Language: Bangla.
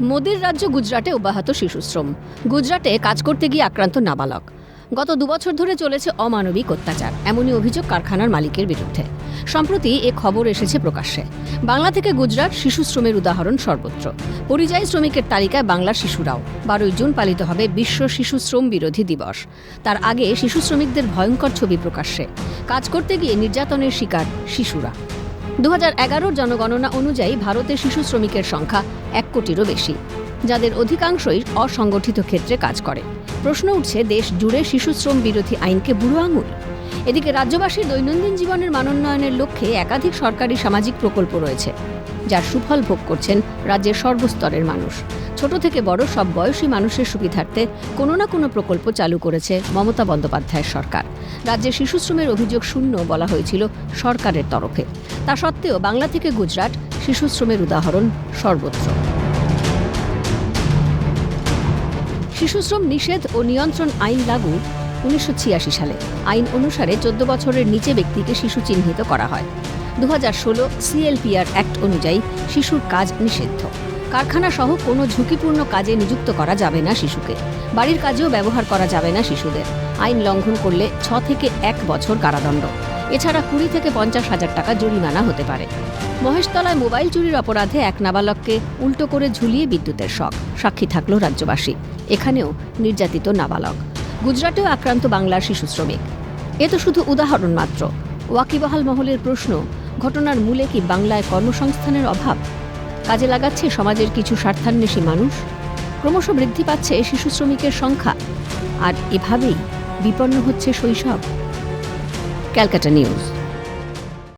মোদির রাজ্য গুজরাটে অব্যাহত শিশুশ্রম। গুজরাটে কাজ করতে গিয়ে আক্রান্ত নাবালক। গত দুবছর ধরে চলেছে অমানবিক অত্যাচার, এমনই অভিযোগ কারখানার মালিকের বিরুদ্ধে। সম্প্রতি এ খবর এসেছে প্রকাশ্যে। বাংলা থেকে গুজরাট শিশু শ্রমের উদাহরণ সর্বত্র। পরিযায়ী শ্রমিকের তালিকায় বাংলার শিশুরাও। বারোই জুন পালিত হবে বিশ্ব শিশু শ্রম বিরোধী দিবস। তার আগে শিশু শ্রমিকদের ভয়ঙ্কর ছবি প্রকাশ্যে। কাজ করতে গিয়ে নির্যাতনের শিকার শিশুরা। দু হাজার জনগণনা অনুযায়ী ভারতে শিশু শ্রমিকের সংখ্যা এক কোটিরও বেশি, যাদের অধিকাংশই অসংগঠিত ক্ষেত্রে কাজ করে। প্রশ্ন উঠছে, দেশ জুড়ে শিশু শ্রম বিরোধী আইনকে বুড়ো আঙুল? এদিকে রাজ্যবাসীর দৈনন্দিন জীবনের মানোন্নয়নের লক্ষ্যে একাধিক সরকারি সামাজিক প্রকল্প রয়েছে, যার সুফল ভোগ করছেন রাজ্যের সর্বস্তরের মানুষ। ছোট থেকে বড় সব বয়সী মানুষের সুবিধার্থে কোনো না কোনো প্রকল্প চালু করেছে মমতা বন্দ্যোপাধ্যায়ের সরকার। রাজ্যে শিশুশ্রমের অভিযোগ শূন্য বলা হয়েছিল সরকারের তরফে। তা সত্ত্বেও বাংলা থেকে গুজরাট, শিশুশ্রমের উদাহরণ সর্বত্র। শিশুশ্রম নিষেধ ও নিয়ন্ত্রণ আইন লাগু উনিশশো ছিয়াশি সালে আইন অনুসারে চোদ্দ বছরের নিচে ব্যক্তিকে শিশু চিহ্নিত করা হয়। দু হাজার ষোলো সিএলপিআর অ্যাক্ট অনুযায়ী শিশুর কাজ নিষিদ্ধ। কারখানা সহ কোনো ঝুঁকিপূর্ণ কাজে নিযুক্ত করা যাবে না শিশুকে। বাড়ির কাজেও ব্যবহার করা যাবে না শিশুদের। আইন লঙ্ঘন করলে ছ থেকে এক বছর কারাদণ্ড। এছাড়া কুড়ি থেকে পঞ্চাশ হাজার টাকা জরিমানা হতে পারে। মহেশতলায় মোবাইল চুরির অপরাধে এক নাবালককে উল্টো করে ঝুলিয়ে বিদ্যুতের শখ সাক্ষী থাকল রাজ্যবাসী। এখানেও নির্যাতিত নাবালক। গুজরাটেও আক্রান্ত বাংলার শিশু শ্রমিক। এ তো শুধু উদাহরণ মাত্র। ওয়াকিবহাল মহলের প্রশ্ন, ঘটনার মূলে কি বাংলায় কর্মসংস্থানের অভাব? কাজে লাগাচ্ছে সমাজের কিছু স্বার্থান্বেষী মানুষ? ক্রমশ বৃদ্ধি পাচ্ছে শিশু শ্রমিকের সংখ্যা। আর এভাবেই বিপন্ন হচ্ছে শৈশব। ক্যালকাটা নিউজ।